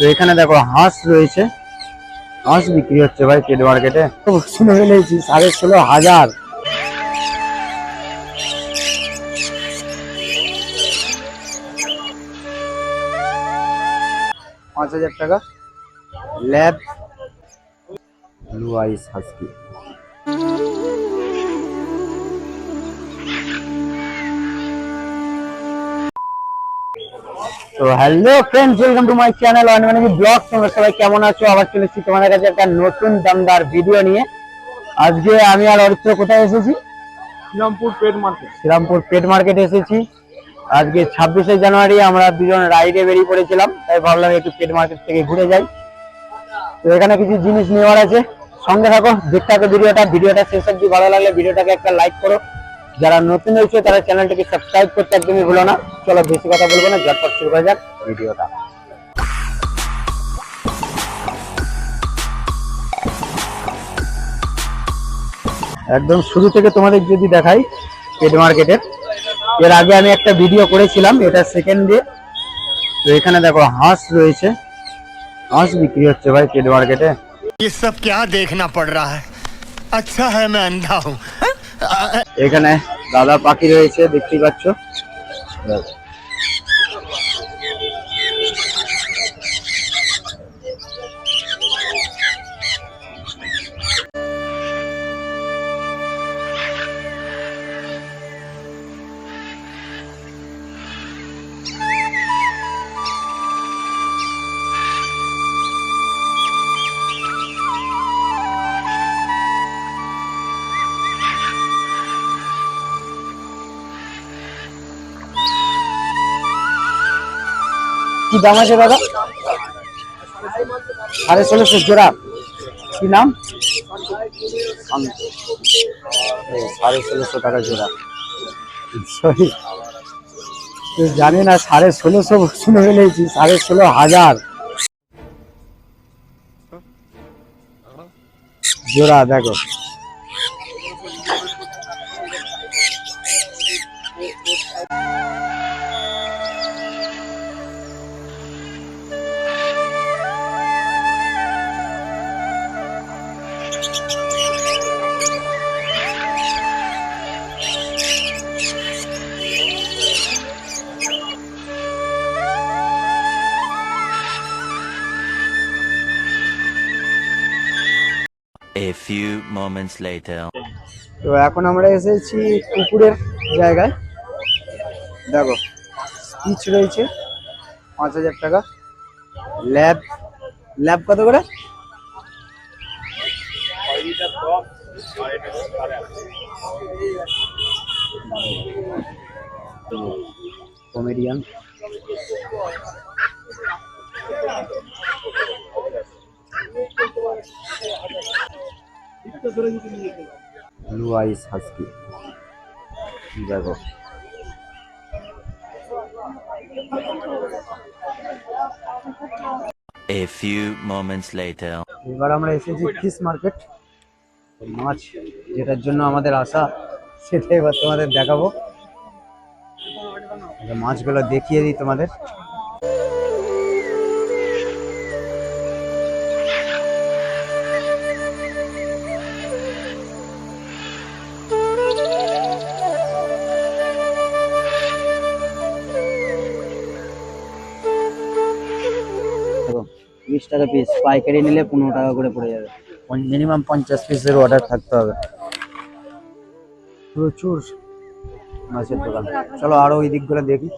তো এখানে দেখো হাঁস রয়েছে। হাঁস বিক্রি হচ্ছে ভাই পেট মার্কেটে শুনে ফেলেছি সাড়ে ষোলো হাজার। পাঁচ হাজার টাকা। ল্যাব। Blue ice husky. তো hello friends welcome to my channel Onmoni vlog তোমরা সবাই কেমন আছো? আবার চলে এসেছি তোমাদের কাছে একটা নতুন দমদার ভিডিও নিয়ে। আজকে আমি আর অরিত্র কোথায় এসেছি? Serampore pet market Serampore pet মার্কেটে এসেছি। আজকে ছাব্বিশে জানুয়ারি আমরা দুজন রাইডে বেরিয়ে পড়েছিলাম তাই ভাবলাম একটু পেট মার্কেট থেকে ঘুরে যাই। তো এখানে কিছু জিনিস নেওয়ার আছে। সঙ্গে থাকো দেখতে থাকো ভিডিওটা ভিডিওটা শেষ অব্দি ভালো লাগলে ভিডিওটাকে একটা লাইক করো। যারা নতুন হয়েছে তারা চ্যানেলটাকে সাবস্ক্রাইব করতে একদমই ভুলো না চলো বেশি কথা বলবো না ঝটপট শুরু করা যাক ভিডিওটা একদম শুরু থেকে তোমাদের যদি দেখাই পেট মার্কেটের এর আগে আমি একটা ভিডিও করেছিলাম এটা সেকেন্ড ডে তো এখানে দেখো হাঁস রয়েছে হাঁস বিক্রি হচ্ছে ভাই পেট মার্কেটে ये सब क्या देखना पड़ रहा है अच्छा है मैं अंधा हूँ এখানে দাদা পাখি রয়েছে দেখতেই পাচ্ছ। কি দাম আছে দাদা? সাড়ে ষোলোশো জোড়া। কি নাম? সাড়ে ষোলোশো টাকা জোড়া। সরি। জানি না, সাড়ে ষোলোশো শুনে ফেলেছি সাড়ে ষোলো হাজার। জোড়া, দেখো। Few moments later. তো এখন আমরা এসেছি কুকুরের জায়গায়। দেখো, স্পিচ রয়েছে, পাঁচ হাজার টাকা। ল্যাব ল্যাব কত করে? কমেডিয়ান ব্লু আইস হাস্কি দেখো। A few moments later. এবার আমরা এসেছি ফিশ মার্কেট মাছ, যেটার জন্য আমাদের আশা, সেটাই এবার তোমাদের দেখাবো। আগে মাছগুলো দেখিয়ে দিই তোমাদের। বিশ টাকা পিস পাইকারি নিলে পনেরো টাকা করে পড়ে যাবে। মিনিমাম পঞ্চাশ পিসের অর্ডার থাকতে হবে। প্রচুর মাছের দোকান। চলো আরও ওই দিকগুলো দেখি।